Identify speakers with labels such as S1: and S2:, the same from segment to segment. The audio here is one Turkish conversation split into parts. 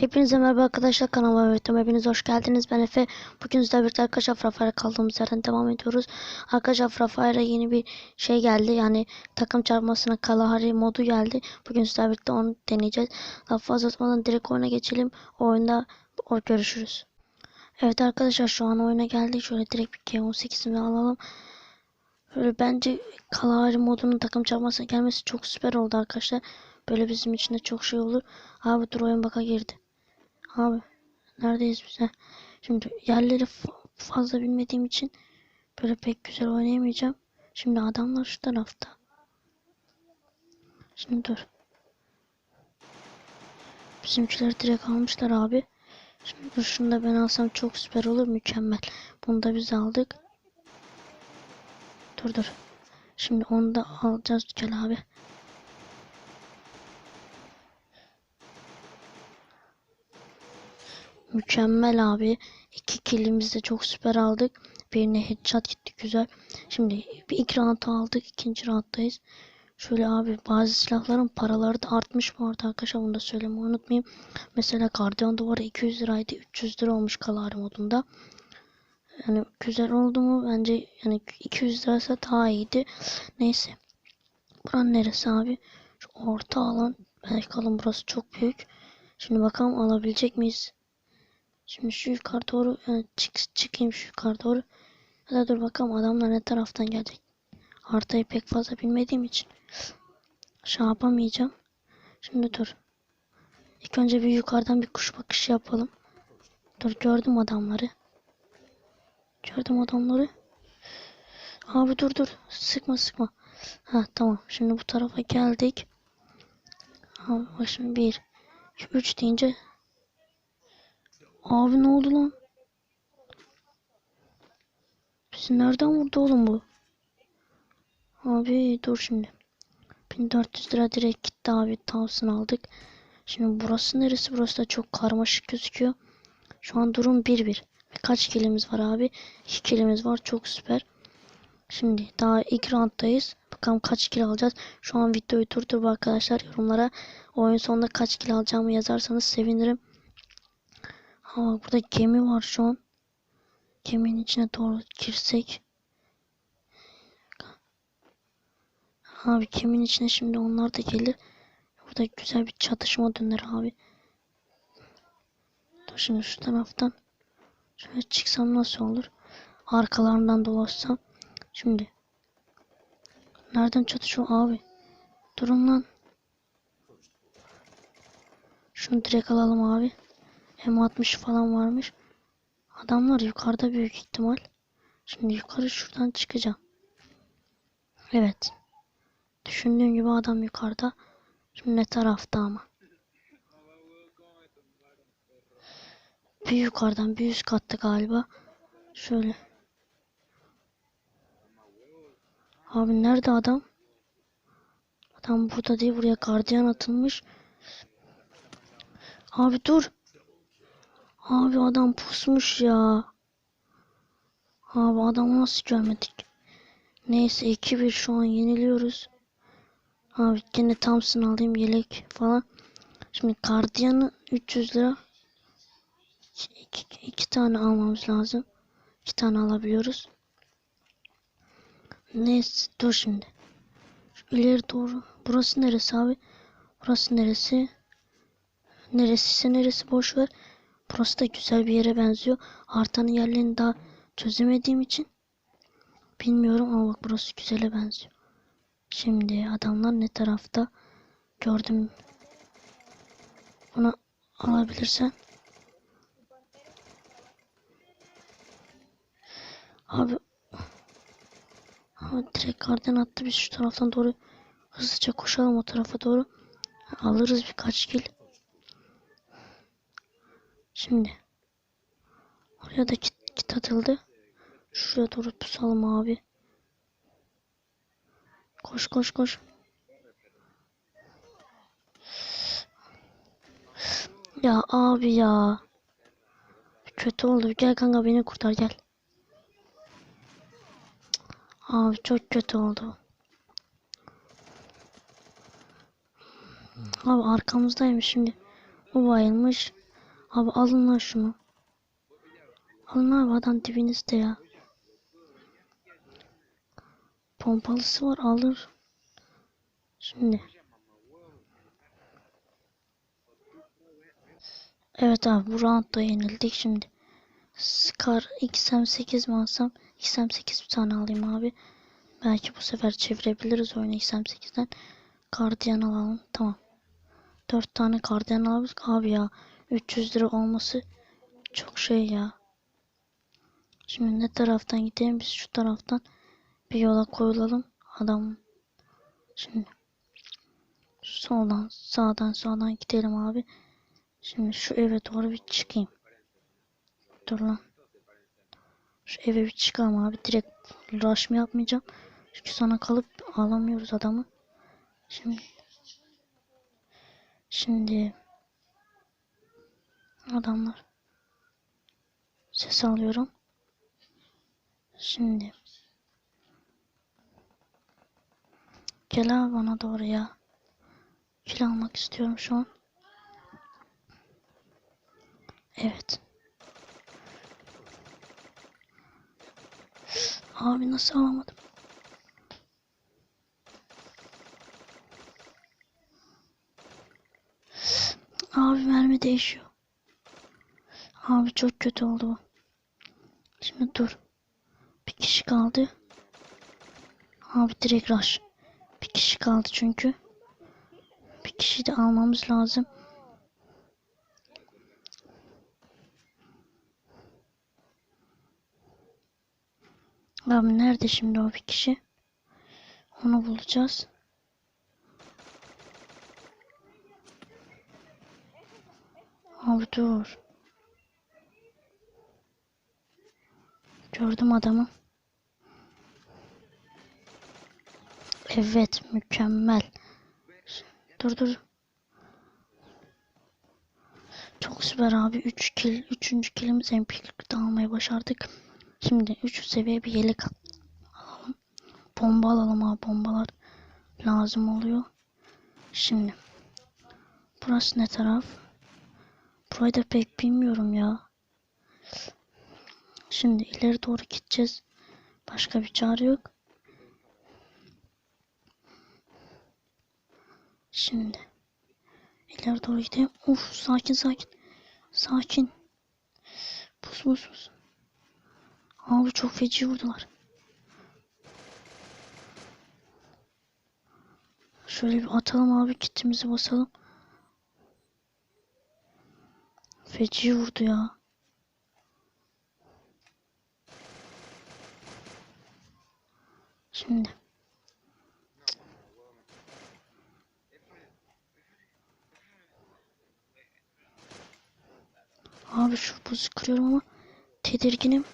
S1: Hepinize merhaba arkadaşlar kanalıma ve hepiniz hoş geldiniz. Ben Efe. Bugün sizlerle birlikte arkadaşlar Fire kaldığımız yerden devam ediyoruz. Arkadaşlar Fire'a yeni bir şey geldi. Yani takım çarpmasına Kalahari modu geldi. Bugün sizlerle birlikte onu deneyeceğiz. Daha fazla atmadan direkt oyuna geçelim. O oyunda o görüşürüz. Evet arkadaşlar şu an oyuna geldik. Şöyle direkt bir G18'imi alalım. Böyle bence Kalahari modunun takım çarpmasına gelmesi çok süper oldu arkadaşlar. Böyle bizim için de çok şey olur. Abi dur oyun baka girdi. Abi neredeyiz biz? Şimdi yerleri fa- fazla bilmediğim için böyle pek güzel oynayamayacağım. Şimdi adamlar şu tarafta. Şimdi dur. Bizimkiler direkt almışlar abi. Şimdi dur şunu da ben alsam çok süper olur. Mükemmel. Bunu da biz aldık. Dur dur. Şimdi onu da alacağız gel abi. Mükemmel abi. İki killimizi de çok süper aldık. Birine headshot gitti güzel. Şimdi bir ilk round aldık. ikinci rounddayız. Şöyle abi bazı silahların paraları da artmış bu arada arkadaşlar. Bunu da söylemeyi unutmayayım. Mesela Guardian duvarı 200 liraydı. 300 lira olmuş Kalahari modunda. Yani güzel oldu mu? Bence yani 200 liraysa daha iyiydi. Neyse. Buranın neresi abi? Şu orta alan. Bakalım burası çok büyük. Şimdi bakalım alabilecek miyiz? Şimdi şu yukarı doğru yani çık, çıkayım şu yukarı doğru. Ya dur bakalım adamlar ne taraftan gelecek. Haritayı pek fazla bilmediğim için şey yapamayacağım. Şimdi dur. İlk önce bir yukarıdan bir kuş bakışı yapalım. Dur gördüm adamları. Gördüm adamları. Abi dur dur. Sıkma sıkma. Ha tamam. Şimdi bu tarafa geldik. Bak şimdi bir, iki, üç deyince Abi ne oldu lan? Bizi nereden vurdu oğlum bu? Abi dur şimdi. 1400 lira direkt gitti abi. Thompson aldık. Şimdi burası neresi? Burası da çok karmaşık gözüküyor. Şu an durum 1-1. Kaç kilimiz var abi? 2 kilimiz var. Çok süper. Şimdi daha ilk rounddayız. Bakalım kaç kilo alacağız. Şu an videoyu durdur arkadaşlar. Yorumlara oyun sonunda kaç kilo alacağımı yazarsanız sevinirim. Ama burada gemi var şu an. Geminin içine doğru girsek. Abi geminin içine şimdi onlar da gelir. Burada güzel bir çatışma döner abi. Dur şimdi şu taraftan. Şöyle çıksam nasıl olur? Arkalarından dolaşsam. Şimdi. Nereden çatışıyor abi? Durun lan. Şunu direkt alalım abi. M60 falan varmış. Adamlar yukarıda büyük ihtimal. Şimdi yukarı şuradan çıkacağım. Evet. Düşündüğüm gibi adam yukarıda. Şimdi ne tarafta ama. Bir yukarıdan bir üst katta galiba. Şöyle. Abi nerede adam? Adam burada değil buraya gardiyan atılmış. Abi dur. Abi adam pusmuş ya. Abi adamı nasıl görmedik? Neyse 2-1 şu an yeniliyoruz. Abi yine Thompson alayım yelek falan. Şimdi gardiyanı 300 lira. 2, iki tane almamız lazım. 2 tane alabiliyoruz. Neyse dur şimdi. Şu ileri doğru. Burası neresi abi? Burası neresi? Neresi ise neresi boş ver. Burası da güzel bir yere benziyor. Haritanın yerlerini daha çözemediğim için bilmiyorum ama bak burası güzele benziyor. Şimdi adamlar ne tarafta? Gördüm. Bunu alabilirsen. Abi Abi direkt kardan attı biz şu taraftan doğru hızlıca koşalım o tarafa doğru. Alırız birkaç kill. Şimdi. Oraya da kit, kit atıldı. Şuraya doğru pusalım abi. Koş koş koş. Ya abi ya. Kötü oldu. Gel kanka beni kurtar gel. Abi çok kötü oldu. Abi arkamızdaymış şimdi. O bayılmış. Abi alın lan şunu. Alın abi adam dibinizde ya. Pompalısı var alır. Şimdi. Evet abi bu roundda yenildik şimdi. Scar XM8 mi alsam? XM8 bir tane alayım abi. Belki bu sefer çevirebiliriz oyunu XM8'den. Guardian alalım. Tamam. 4 tane Guardian aldık. Abi ya 300 lira olması çok şey ya. Şimdi ne taraftan gidelim? Biz şu taraftan bir yola koyulalım. Adam. Şimdi soldan sağdan sağdan gidelim abi. Şimdi şu eve doğru bir çıkayım. Dur lan. Şu eve bir çıkalım abi. Direkt rush mı yapmayacağım. Çünkü sana kalıp alamıyoruz adamı. Şimdi Şimdi adamlar ses alıyorum. Şimdi gel abi bana doğru ya. Kil almak istiyorum şu an. Evet. Abi nasıl alamadım? Abi mermi değişiyor. Abi çok kötü oldu bu. Şimdi dur. Bir kişi kaldı. Abi direkt rush. Bir kişi kaldı çünkü. Bir kişi de almamız lazım. Abi nerede şimdi o bir kişi? Onu bulacağız. Abi dur. Gördüm adamı. Evet mükemmel. Dur dur. Çok süper abi. 3 kill. 3. killimiz MP40'da almayı başardık. Şimdi 3 seviye bir yelek alalım. Bomba alalım abi. Bombalar lazım oluyor. Şimdi. Burası ne taraf? Burayı da pek bilmiyorum ya. Şimdi ileri doğru gideceğiz. Başka bir çare yok. Şimdi ileri doğru gidelim. Uf sakin sakin. Sakin. Pus pus pus. Abi çok feci vurdular. Şöyle bir atalım abi kitimizi basalım. Feci vurdu ya. Şimdi. Abi şu buzu kırıyorum ama tedirginim.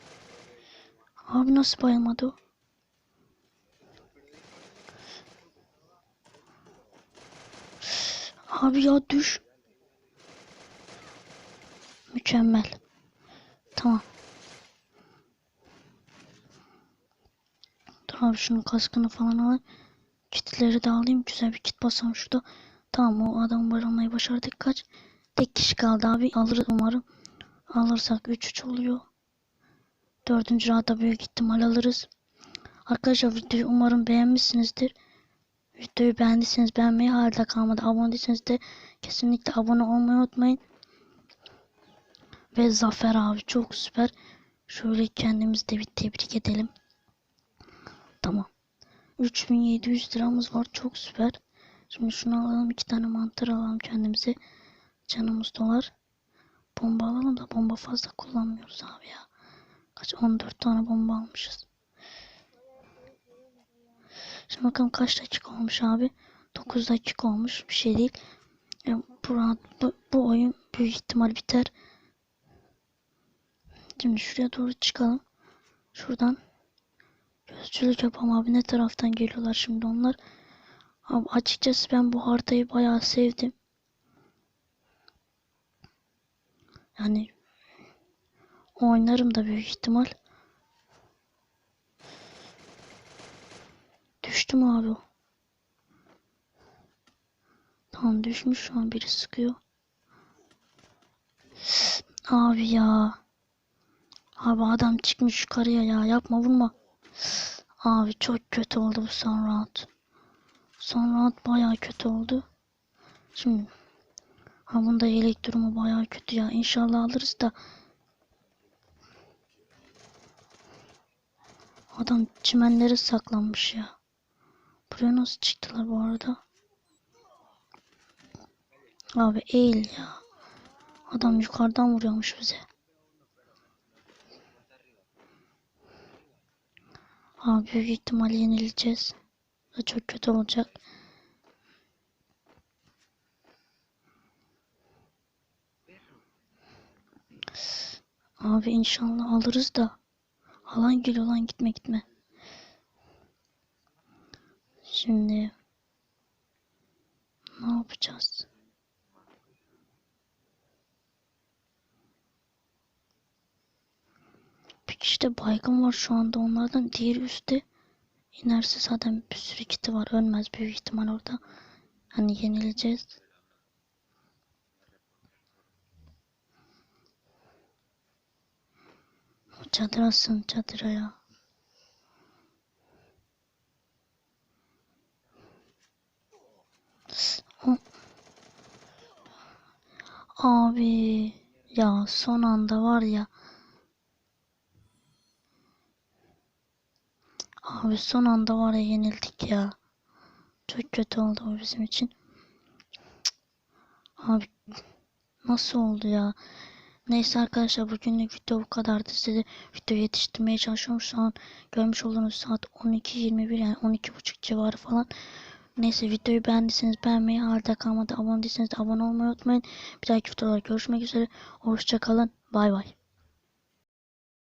S1: Abi nasıl bayılmadı o? Abi ya düş. Mükemmel. Tamam. Dur abi şunun kaskını falan alayım. Kitleri de alayım. Güzel bir kit basalım şurada. Tamam o adam barınmayı başardık. Kaç? Tek kişi kaldı abi. Alırız umarım. Alırsak 3-3 oluyor. Dördüncü rahata büyük ihtimal alırız. Arkadaşlar videoyu umarım beğenmişsinizdir. Videoyu beğendiyseniz beğenmeyi hala kalmadı. Abone değilseniz de kesinlikle abone olmayı unutmayın. Ve Zafer abi çok süper. Şöyle kendimizi de bir tebrik edelim. Tamam. 3700 liramız var. Çok süper. Şimdi şunu alalım. iki tane mantar alalım kendimize. Canımız dolar. Bomba alalım da bomba fazla kullanmıyoruz abi ya. Kaç 14 tane bomba almışız. Şimdi bakalım kaç dakika olmuş abi. 9 dakika olmuş. Bir şey değil. Yani bu, bu, bu oyun büyük ihtimal biter. Şimdi şuraya doğru çıkalım. Şuradan gözcülük yapalım abi. Ne taraftan geliyorlar şimdi onlar. Abi açıkçası ben bu haritayı bayağı sevdim. Yani oynarım da büyük ihtimal. Düştü mü abi o? Tamam düşmüş şu an biri sıkıyor. Abi ya. Abi adam çıkmış yukarıya ya. Yapma vurma. Abi çok kötü oldu bu son round. Son round bayağı kötü oldu. Şimdi ha bunda yelek durumu bayağı kötü ya. İnşallah alırız da. Adam çimenlere saklanmış ya. Buraya nasıl çıktılar bu arada? Abi eğil ya. Adam yukarıdan vuruyormuş bize. Abi büyük ihtimal yenileceğiz. Ve çok kötü olacak. Abi inşallah alırız da. Alan geliyor lan gitme gitme. Şimdi ne yapacağız? De baygın var şu anda onlardan. Diğeri üstte. İnerse zaten bir sürü kiti var. Ölmez büyük ihtimal orada. Hani yenileceğiz. Çadıra sığın çadıra ya. Abi ya son anda var ya. Abi son anda var ya yenildik ya. Çok kötü oldu bu bizim için. Abi nasıl oldu ya? Neyse arkadaşlar bugünlük video bu kadardı. Size de video yetiştirmeye çalışıyorum. Şu an görmüş olduğunuz saat 12.21 yani 12.30 civarı falan. Neyse videoyu beğendiyseniz beğenmeyi, halde kalmadı abone değilseniz de abone olmayı unutmayın. Bir dahaki videoda görüşmek üzere. Hoşçakalın. Bay bay.